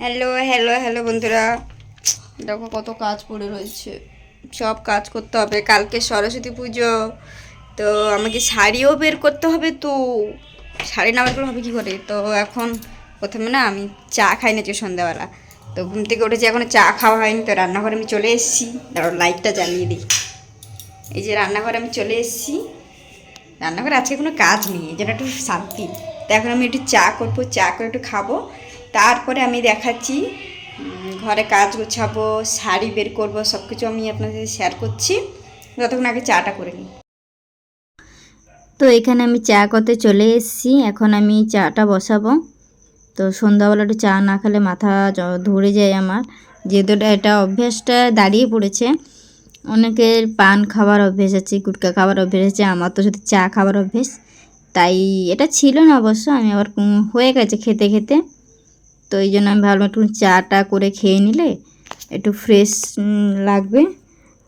Hello hello hello বন্ধুরা। দেখো কত কাজ পড়ে রয়েছে। সব কাজ করতে হবে। কালকে সরস্বতী পুজো। তো আমাকে শাড়িও বের করতে হবে তো। শাড়ি না বের করলে হবে কী করে? তো এখন প্রথমে না আমি চা খাই না যে সন্ধ্যাবেলা তো ঘুম থেকে উঠেছি এখনও চা খাওয়া হয়নি তো রান্নাঘরে আমি চলে এসেছি। দাঁড়াও লাইটটা জ্বালিয়ে দিই। এই যে রান্নাঘরে আমি চলে এসেছি। রান্নাঘরে আজকে কোনো কাজ নেই। এই জন্য একটু শান্তি। তো এখন আমি একটু চা করব। চা করে একটু খাব। তারপরে আমি দেখাচ্ছি ঘরে কাজ গোছাবো, শাড়ি বের করব সব কিছু আমি আপনাদের শেয়ার করছি। যতক্ষণ আগে চাটা করে নিই। তো এখানে আমি চা করতে চলে এসেছি, এখন আমি চাটা বসাবো। তো সন্ধ্যাবেলা একটু চা না খেলে মাথা ধরে যায় আমার। যেহেতু এটা অভ্যাসটা দাঁড়িয়ে পড়েছে, অনেকের পান খাবার অভ্যেস আছে, গুটকা খাবার অভ্যেস আছে, আমার তো শুধু চা খাবার অভ্যেস। তাই এটা ছিল না অবশ্য, আমি আবার হয়ে গেছে খেতে খেতে। তো এই জন্য আমি ভাবলাম একটু চাটা করে খেয়ে নিলে একটু ফ্রেশ লাগবে।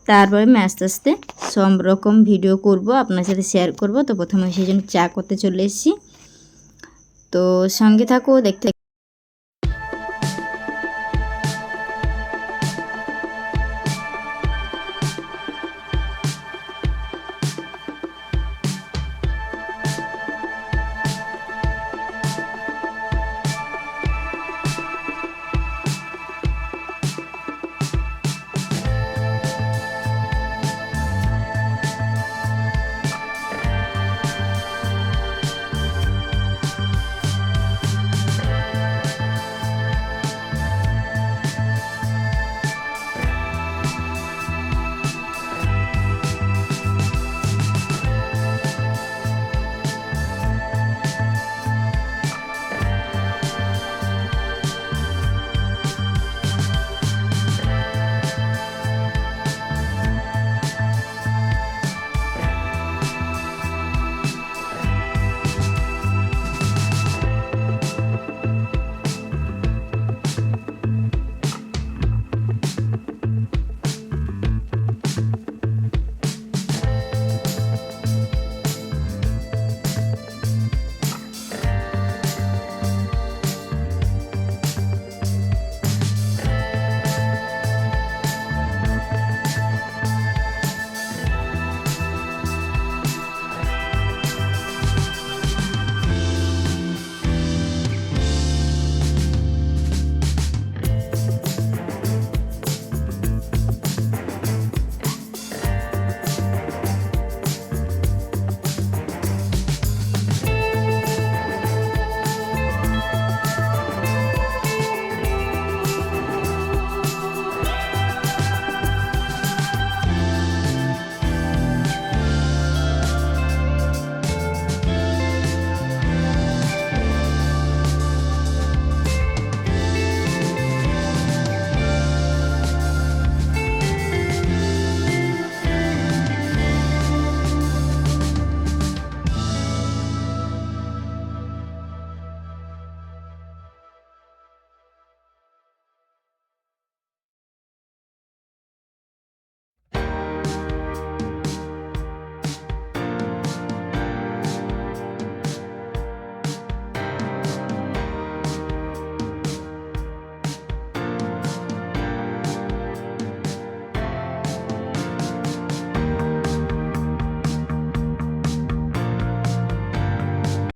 তারপরে আমি আস্তে আস্তে সব রকম ভিডিও করব, আপনার সাথে শেয়ার করব। তো প্রথমে সেই জন্য চা করতে চলে এসেছি। তো সঙ্গে থাকো, দেখতে